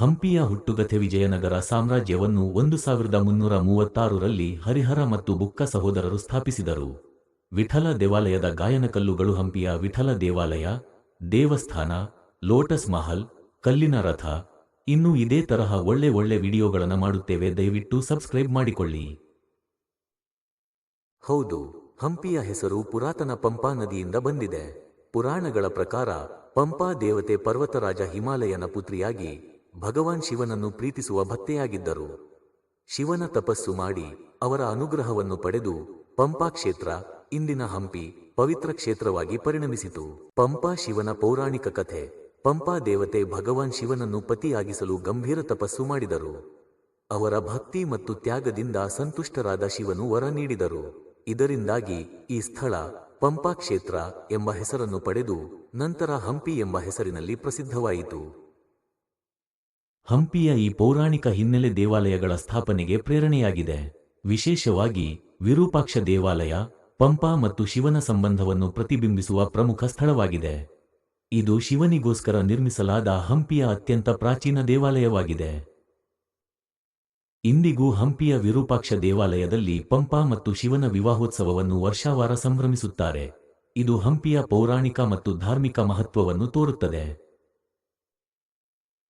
ಹಂಪಿಯ ಹುಟ್ಟುಗಥೆ ವಿಜಯನಗರ ಸಾಮ್ರಾಜ್ಯವನ್ನು ಒಂದು ಸಾವಿರದ ಮುನ್ನೂರ ಮೂವತ್ತಾರರಲ್ಲಿ ಹರಿಹರ ಮತ್ತು ಬುಕ್ಕ ಸಹೋದರರು ಸ್ಥಾಪಿಸಿದರು. ವಿಠಲ ದೇವಾಲಯದ ಗಾಯನಕಲ್ಲುಗಳು ಹಂಪಿಯ ವಿಠಲ ದೇವಾಲಯ, ದೇವಸ್ಥಾನ, ಲೋಟಸ್ ಮಹಲ್, ಕಲ್ಲಿನ ರಥ. ಇನ್ನೂ ಇದೇ ತರಹ ಒಳ್ಳೆ ಒಳ್ಳೆ ವಿಡಿಯೋಗಳನ್ನು ಮಾಡುತ್ತೇವೆ, ದಯವಿಟ್ಟು ಸಬ್ಸ್ಕ್ರೈಬ್ ಮಾಡಿಕೊಳ್ಳಿ. ಹೌದು, ಹಂಪಿಯ ಹೆಸರು ಪುರಾತನ ಪಂಪಾ ನದಿಯಿಂದ ಬಂದಿದೆ. ಪುರಾಣಗಳ ಪ್ರಕಾರ ಪಂಪಾ ದೇವತೆ ಪರ್ವತರಾಜ ಹಿಮಾಲಯನ ಪುತ್ರಿಯಾಗಿ ಭಗವಾನ್ ಶಿವನನ್ನು ಪ್ರೀತಿಸುವ ಭಕ್ತೆಯಾಗಿದ್ದರು. ಶಿವನ ತಪಸ್ಸು ಮಾಡಿ ಅವರ ಅನುಗ್ರಹವನ್ನು ಪಡೆದು ಪಂಪಾ ಕ್ಷೇತ್ರ, ಇಂದಿನ ಹಂಪಿ, ಪವಿತ್ರ ಕ್ಷೇತ್ರವಾಗಿ ಪರಿಣಮಿಸಿತು. ಪಂಪಾ ಶಿವನ ಪೌರಾಣಿಕ ಕಥೆ, ಪಂಪಾ ದೇವತೆ ಭಗವಾನ್ ಶಿವನನ್ನು ಪತಿಯಾಗಿಸಲು ಗಂಭೀರ ತಪಸ್ಸು ಮಾಡಿದರು. ಅವರ ಭಕ್ತಿ ಮತ್ತು ತ್ಯಾಗದಿಂದ ಸಂತುಷ್ಟರಾದ ಶಿವನು ವರ ನೀಡಿದರು. ಇದರಿಂದಾಗಿ ಈ ಸ್ಥಳ ಪಂಪಾ ಕ್ಷೇತ್ರ ಎಂಬ ಹೆಸರನ್ನು ಪಡೆದು ನಂತರ ಹಂಪಿ ಎಂಬ ಹೆಸರಿನಲ್ಲಿ ಪ್ರಸಿದ್ಧವಾಯಿತು. ಹಂಪಿಯ ಈ ಪೌರಾಣಿಕ ಹಿನ್ನೆಲೆ ದೇವಾಲಯಗಳ ಸ್ಥಾಪನೆಗೆ ಪ್ರೇರಣೆಯಾಗಿದೆ. ವಿಶೇಷವಾಗಿ ವಿರೂಪಾಕ್ಷ ದೇವಾಲಯ, ಪಂಪಾ ಮತ್ತು ಶಿವನ ಸಂಬಂಧವನ್ನು ಪ್ರತಿಬಿಂಬಿಸುವ ಪ್ರಮುಖ ಸ್ಥಳವಾಗಿದೆ. ಇದು ಶಿವನಿಗೋಸ್ಕರ ನಿರ್ಮಿಸಲಾದ ಹಂಪಿಯ ಅತ್ಯಂತ ಪ್ರಾಚೀನ ದೇವಾಲಯವಾಗಿದೆ. ಇಂದಿಗೂ ಹಂಪಿಯ ವಿರೂಪಾಕ್ಷ ದೇವಾಲಯದಲ್ಲಿ ಪಂಪಾ ಮತ್ತು ಶಿವನ ವಿವಾಹೋತ್ಸವವನ್ನು ವರ್ಷಾವಾರ ಸಂಭ್ರಮಿಸುತ್ತಾರೆ. ಇದು ಹಂಪಿಯ ಪೌರಾಣಿಕ ಮತ್ತು ಧಾರ್ಮಿಕ ಮಹತ್ವವನ್ನು ತೋರುತ್ತದೆ.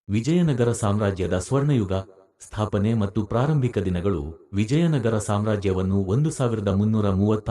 ವಿಜಯನಗರ ಸಾಮ್ರಾಜ್ಯದ ಸ್ವರ್ಣಯುಗ ಸ್ಥಾಪನೆ ಮತ್ತು ಪ್ರಾರಂಭಿಕ ದಿನಗಳು ವಿಜಯನಗರ ಸಾಮ್ರಾಜ್ಯವನ್ನು ಒಂದು ಸಾವಿರದ ಮುನ್ನೂರ ಮೂವತ್ತಾರು